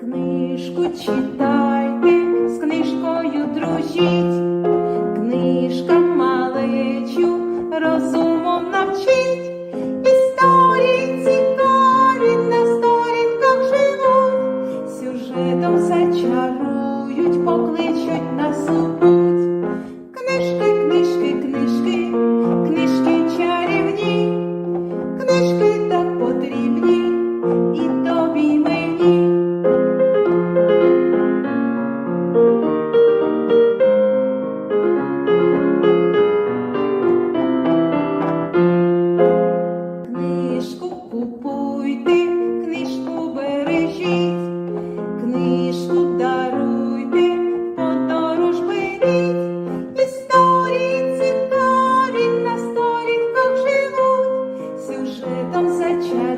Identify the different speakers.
Speaker 1: Книжку читайте, з книжкою дружіть, книжка малечу розумом навчить, історії цікаві на сторінках живуть, сюжетом зачарують, покличуть на супуть. Oh. you. Цікаві